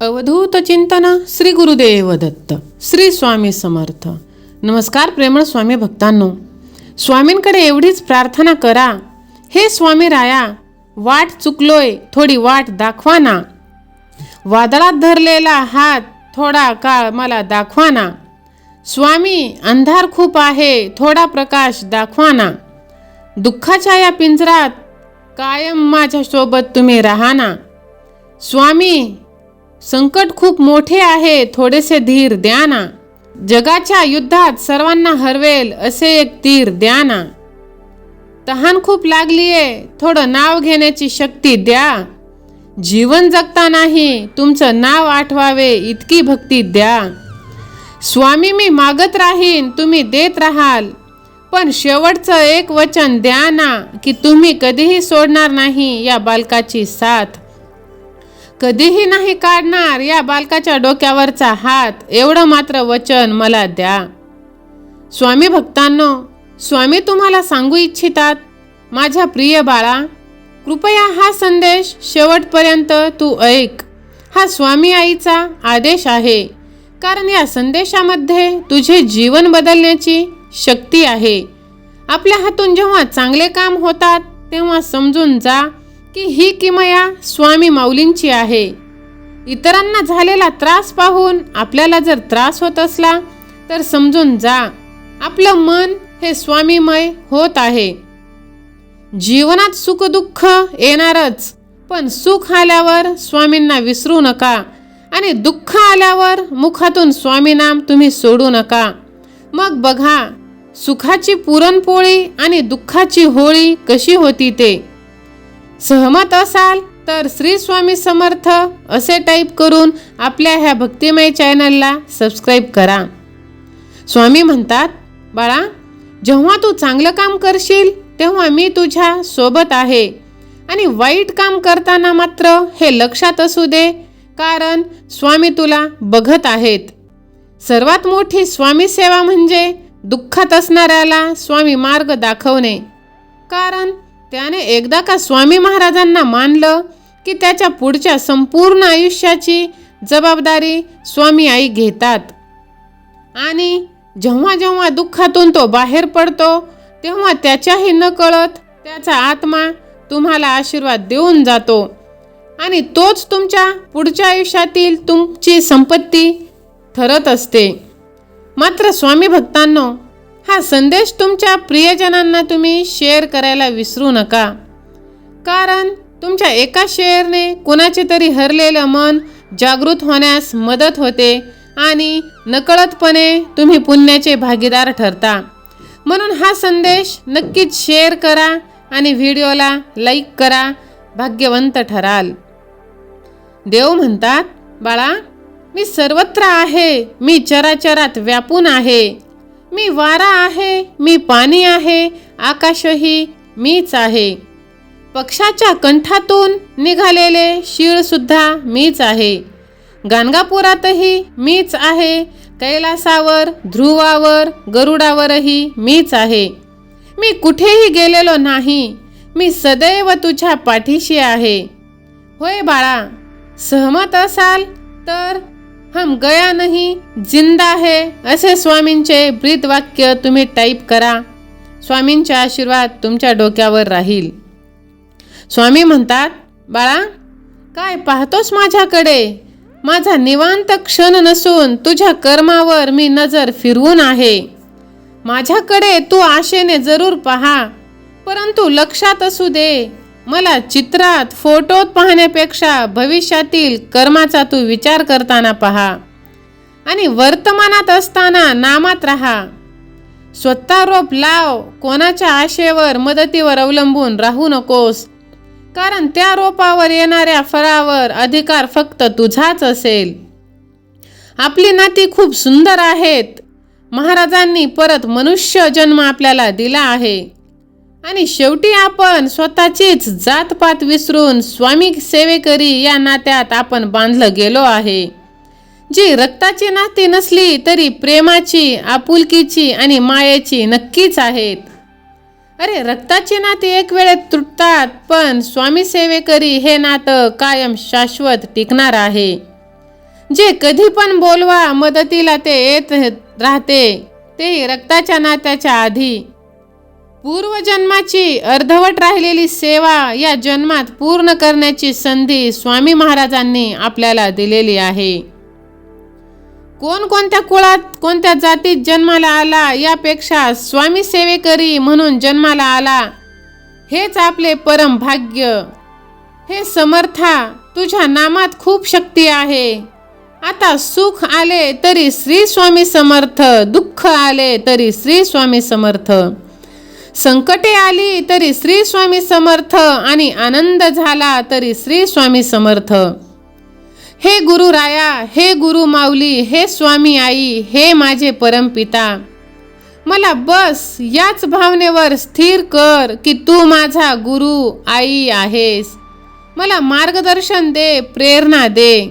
अवधूत चिंतन श्री गुरुदेव दत्त श्री स्वामी समर्थ. नमस्कार प्रेमळ स्वामी भक्तांनो. स्वामींकडे एवढीच प्रार्थना करा. हे स्वामी राया वाट चुकलोय थोडी वाट दाखवा ना वादळात धरलेला हात थोडा काळ मला दाखवा ना स्वामी अंधार खूप आहे थोडा प्रकाश दाखवा ना दुःखाच्या या पिंजरात कायम माझ्यासोबत तुम्ही राहा ना स्वामी संकट खूप मोठे आहे थोडेसे धीर द्या ना. जगाच्या युद्धात सर्वांना हरवेल असे एक तीर द्या ना. तहान खूप लागलीये थोडं नाव घेण्याची शक्ती द्या. जीवन जगता नाही तुमचं नाव आठवावे इतकी भक्ती द्या. स्वामी मी मागत राहीन तुम्ही देत राहाल. पण शेवटचं एक वचन द्या ना की तुम्ही कधीही सोडणार नाही या बालकाची साथ. कधीही नाही काढणार या बालकाच्या डोक्यावरचा हात. एवढं मात्र वचन मला द्या. स्वामी भक्तांनो स्वामी तुम्हाला सांगू इच्छितात माझ्या प्रिय बाळा कृपया हा संदेश शेवटपर्यंत तू ऐक. हा स्वामी आईचा आदेश आहे. कारण या संदेशामध्ये तुझे जीवन बदलण्याची शक्ती आहे. आपल्या हातून जेव्हा चांगले काम होतात तेव्हा समजून जा. की ही किमया स्वामी माऊलींची आहे. इतरांना झालेला त्रास पाहून आपल्याला जर त्रास होत असला तर समजून जा आपलं मन हे स्वामीमय होत आहे. जीवनात सुखदुःख येणारच पण सुख आल्यावर स्वामींना विसरू नका आणि दुःख आल्यावर मुखातून स्वामीनाम तुम्ही सोडू नका. मग बघा सुखाची पुरणपोळी आणि दुःखाची होळी कशी होती ते. सहमत असाल तर श्री स्वामी समर्थ असे टाईप करून आपल्या ह्या भक्तिमय चॅनलला सबस्क्राईब करा. स्वामी म्हणतात बाळा जेव्हा तू चांगलं काम करशील तेव्हा मी तुझ्या सोबत आहे. आणि वाईट काम करताना मात्र हे लक्षात असू दे कारण स्वामी तुला बघत आहेत. सर्वात मोठी स्वामी सेवा म्हणजे दुःखात असणाऱ्याला स्वामी मार्ग दाखवणे. कारण त्याने एकदा का स्वामी महाराजांना मानलं की त्याच्या पुढच्या संपूर्ण आयुष्याची जबाबदारी स्वामी आई घेतात. आणि जेव्हा जेव्हा दुःखातून तो बाहेर पडतो तेव्हा त्याच्याही न कळत त्याचा आत्मा तुम्हाला आशीर्वाद देऊन जातो. आणि तोच तुमच्या पुढच्या आयुष्यातील तुमची संपत्ती ठरत असते. मात्र स्वामी भक्तांनो हा संदेश तुमच्या प्रियजनांना तुम्ही शेअर करायला विसरू नका. कारण तुमच्या एका शेअरने कुणाचे तरी हरलेलं मन जागृत होण्यास मदत होते आणि नकळतपणे तुम्ही पुण्याचे भागीदार ठरता. म्हणून हा संदेश नक्कीच शेअर करा आणि व्हिडिओला लाईक करा भाग्यवंत ठराल. देव म्हणतात बाळा मी सर्वत्र आहे. मी चराचरात व्यापून आहे. मी वारा आहे मी पाणी आहे आकाशही मीच आहे. पक्षाच्या कंठातून निघालेले शीळ सुद्धा मीच आहे. गाणगापुरातही मीच आहे कैलासावर ध्रुवावर गरुडावरही मीच आहे. मी कुठेही गेलेलो नाही मी सदैव तुझ्या पाठीशी आहे. होय बाळा सहमत असाल तर हम गया नाही जिंदा है असे स्वामींचे ब्रीद वाक्य तुम्ही टाईप करा. स्वामींचे आशीर्वाद तुमच्या डोक्यावर राहील. स्वामी म्हणतात बाळा काय पाहतोस माझ्याकडे? माझा निवांत क्षण नसून तुझ्या कर्मावर मी नजर फिरवून आहे. माझ्याकडे तू आशेने जरूर पहा परंतु लक्षात असू दे. मला चित्रात फोटोत पाहण्यापेक्षा भविष्यातील कर्माचा तू विचार करताना पहा. आणि वर्तमानात असताना नामात राहा. स्वतः रोप लाव कोणाच्या आशेवर मदतीवर अवलंबून राहू नकोस. कारण त्या रोपावर येणाऱ्या फळावर अधिकार फक्त तुझाच असेल. आपली नाती खूप सुंदर आहेत. महाराजांनी परत मनुष्य जन्म आपल्याला दिला आहे. आणि शेवटी आपण स्वतःचीच जातपात विसरून स्वामी सेवेकरी या नात्यात आपण बांधलं गेलो आहे. जी रक्ताची नाती नसली तरी प्रेमाची आपुलकीची आणि मायेची नक्कीच आहेत. अरे रक्ताची नाती एक वेळेत तुटतात पण स्वामी सेवेकरी हे नातं कायम शाश्वत टिकणार आहे. जे कधी पण बोलवा मदतीला ते येत राहते ते रक्ताच्या नात्याच्या आधी. पूर्वजन्माची अर्धवट राहिलेली सेवा या जन्मात पूर्ण करण्याची संधी स्वामी महाराजांनी आपल्याला दिलेली आहे. कोणकोणत्या कुळात कोणत्या जातीत जन्माला आला यापेक्षा स्वामी सेवेकरी म्हणून जन्माला आला हेच आपले परम भाग्य. हे समर्था तुझ्या नामात खूप शक्ती आहे. आता सुख आले तरी श्री स्वामी समर्थ दुःख आले तरी श्री स्वामी समर्थ. संकटे आली तरी श्री स्वामी समर्थ आणि आनंद झाला तरी श्री स्वामी समर्थ. हे गुरु राया हे गुरु माऊली हे स्वामी आई हे माझे परमपिता. मला बस याच भावनेवर स्थिर कर की तू माझा गुरु आई आहेस. मला मार्गदर्शन दे प्रेरणा दे.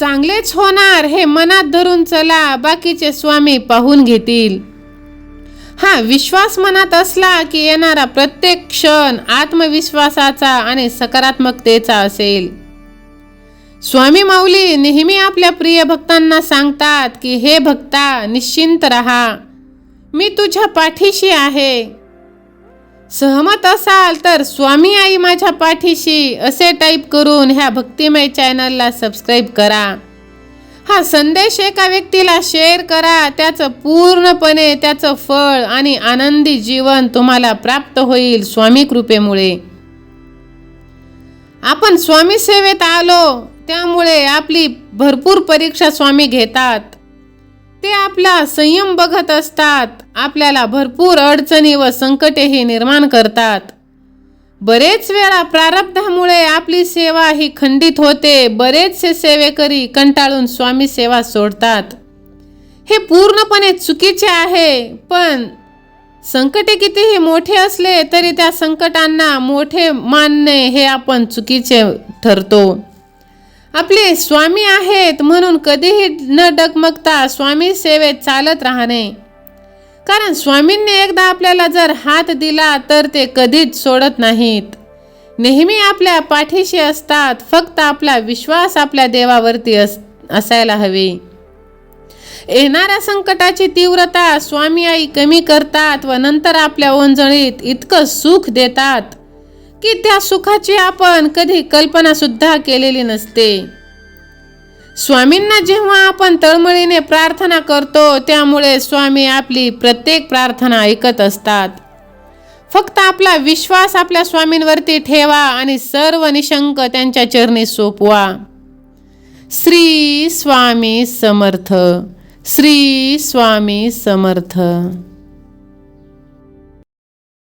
चांगलेच होणार हे मनात धरून चला बाकीचे स्वामी पाहून घेतील. हा विश्वास मनात असला की येणारा प्रत्येक क्षण आत्मविश्वासाचा आणि सकारात्मकतेचा असेल. स्वामी माऊली नेहमी आपल्या प्रिय भक्तांना सांगतात की हे भक्ता निश्चिंत रहा. मी तुझ्या पाठीशी आहे. सहमत असाल तर स्वामी आई माझ्या पाठीशी असे टाईप करून ह्या भक्तिमय चॅनलला सबस्क्राईब करा. हा संदेश एका व्यक्तीला शेअर करा त्याचं पूर्णपणे त्याचं फळ आणि आनंदी जीवन तुम्हाला प्राप्त होईल स्वामी कृपेमुळे. आपण स्वामी सेवेत आलो त्यामुळे आपली भरपूर परीक्षा स्वामी घेतात. ते आपला संयम बघत असतात आपल्याला भरपूर अडचणी व संकटेही निर्माण करतात. बरेच वेळा प्रारब्धामुळे आपली सेवा ही खंडित होते बरेचसे सेवेकरी कंटाळून स्वामी सेवा सोडतात. हे पूर्णपणे चुकीचे आहे पण संकटे कितीही मोठे असले तरी त्या संकटांना मोठे मानणे हे आपण चुकीचे ठरतो. आपले स्वामी आहेत म्हणून कधीही न डगमगता स्वामी सेवेत चालत राहणे. कारण स्वामींनी एकदा आपल्याला जर हात दिला तर ते कधीच सोडत नाहीत. नेहमी आपल्या पाठीशी असतात फक्त आपला विश्वास आपल्या देवावरती अस असायला हवे. येणाऱ्या संकटाची तीव्रता स्वामी आई कमी करतात व नंतर आपल्या ओंजळीत इतकं सुख देतात की त्या सुखाची आपण कधी कल्पनासुद्धा केलेली नसते. स्वामींना जेव्हा आपण तळमळीने प्रार्थना करतो त्यामुळे स्वामी आपली प्रत्येक प्रार्थना ऐकत असतात. फक्त आपला विश्वास आपल्या स्वामींवरती ठेवा आणि सर्व निशंक त्यांच्या चरणी सोपवा. श्री स्वामी समर्थ श्री स्वामी समर्थ.